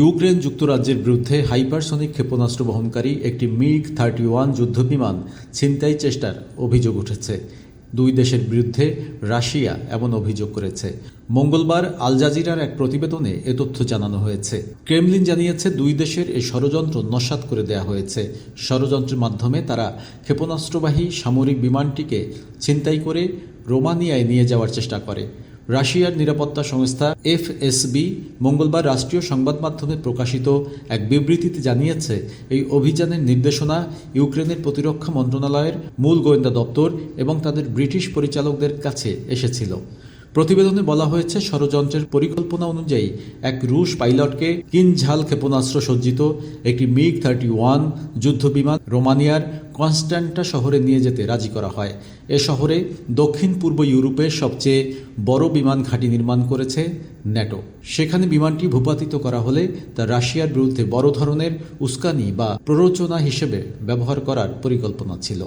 Ukraine যুক্তরাজ্যের বিরুদ্ধে hypersonic ক্ষেপণাস্ত্র বহনকারী একটি মিগ থার্টি ওয়ান যুদ্ধবিমান ছিনতাই চেষ্টার অভিযোগ উঠেছে। দুই দেশের বিরুদ্ধে রাশিয়া এমন অভিযোগ করেছে। মঙ্গলবার আল জাজিরার এক প্রতিবেদনে এ তথ্য জানানো হয়েছে। ক্রেমলিন জানিয়েছে, দুই দেশের এই ষড়যন্ত্র নস্যাৎ করে দেয়া হয়েছে। ষড়যন্ত্রের মাধ্যমে তারা ক্ষেপণাস্ত্রবাহী সামরিক বিমানটিকে ছিনতাই করে রোমানিয়ায় নিয়ে যাওয়ার চেষ্টা করে। রাশিয়ার নিরাপত্তা সংস্থা এফএসবি মঙ্গলবার রাষ্ট্রীয় সংবাদ মাধ্যমে প্রকাশিত এক বিবৃতিতে জানিয়েছে, এই অভিযানের নির্দেশনা ইউক্রেনের প্রতিরক্ষা মন্ত্রণালয়ের মূল গোয়েন্দা দপ্তর এবং তাদের ব্রিটিশ পরিচালকদের কাছে এসেছিল। প্রতিবেদনে বলা হয়েছে, ষড়যন্ত্রের পরিকল্পনা অনুযায়ী এক রুশ পাইলটকে কিনঝাল ক্ষেপণাস্ত্র সজ্জিত একটি মিগ থার্টি ওয়ান যুদ্ধবিমান রোমানিয়ার কনস্ট্যান্টা শহরে নিয়ে যেতে রাজি করা হয়। এ শহরে দক্ষিণ পূর্ব ইউরোপের সবচেয়ে বড় বিমান ঘাঁটি নির্মাণ করেছে ন্যাটো। সেখানে বিমানটি ভূপাতিত করা হলে তা রাশিয়ার বিরুদ্ধে বড় ধরনের উস্কানি বা প্ররোচনা হিসেবে ব্যবহার করার পরিকল্পনা ছিল।